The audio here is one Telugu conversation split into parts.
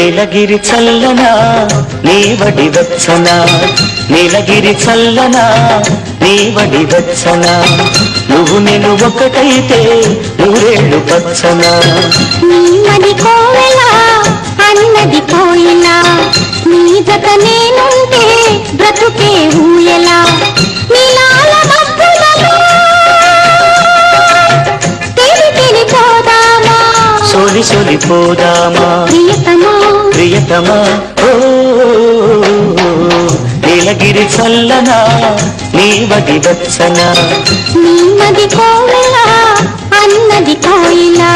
నీలగిరి చల్లనా నీవడి వెచ్చనా? నీలగిరి చల్లనా నీవడి వెచ్చనా? నువ్వు నేను ఒకటైతే నూరేళ్ళు పచ్చనా? నీమది కోవెలా అన్నది నీ జత నేనుంటే బ్రతుకే ఊయలా? పోదామా? సోలి సోలి పోదామా? ప్రియతమా ప్రియతమా? ఓ నీలగిరి చల్లనా? నీవది వచ్చనా నీమది కోవెలా? అన్నది కోయిలా?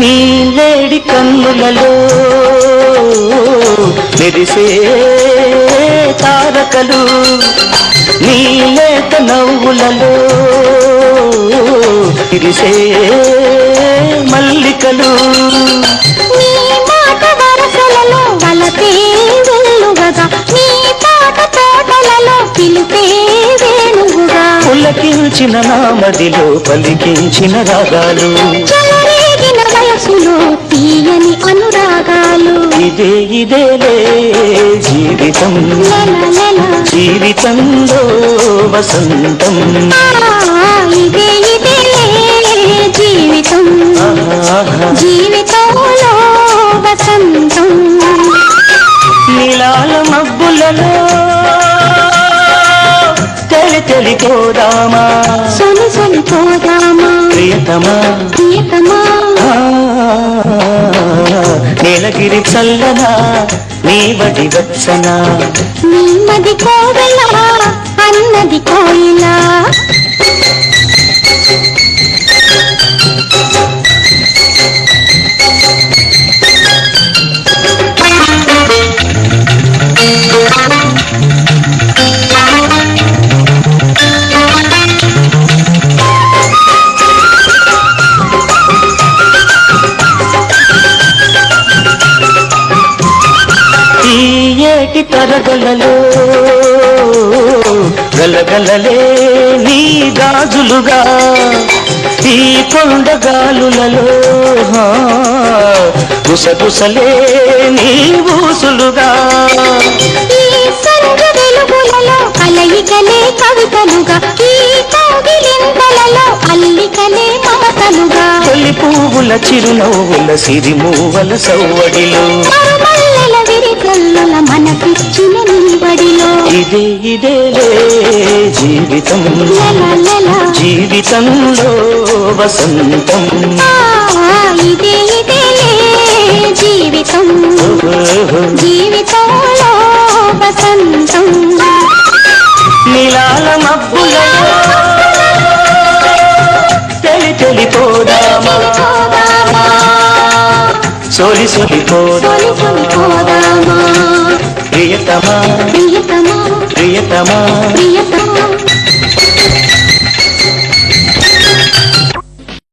నీలేడి కన్నులలో మెరిసే తారకలు నీలేత నవ్వులలో తిరిసే మల్లికలు. పులకించిన నామదిలో పలికించిన రాగాలు. తీయని అనురాగాలు. ఇదే ఇదేలే జీవితం. జీవితంలో వసంతం. ఇదే ఇదే జీవితం. జీవితంలో వసంతం. నీలాల మబ్బులలో తెలి తెలి పోదామా? సొలి సొలి పోదామా? ప్రియతమా? ప్రియతమా? నీలగిరి చల్లనా నీవడి వచ్చనా నీమది కోవెలా అన్నది కోయిలా. ఏటి తరగలలో గలగలలే నీ గాజులుగా ఈ కొండగాలులలో. గుసగుసలే నీ ఊసులుగా. ఈ సంధ్య వెలుగులలో కలయికలే కవితలుగా ఈ కౌగిలింతలలో అల్లికలే మమతలుగా. తొలి పువ్వుల చిరునవ్వుల సిరిమూవల సవ్వడిలో. మరుమల్లెల విరికల్లుల మనకిచ్చిన నిలబడిలో ఇదే ఇదేలే జీవితం. జీవితంలో వసంతం. ఇదే ఇదేలే జీవితం. జీవితంలో వసంతం. నీలాల మబ్బులలో సోలి సోలి పోదా. సొలి సొలి పోదామా? ప్రియతమా. ప్రియతమా? ప్రియతమా. ప్రియతమా?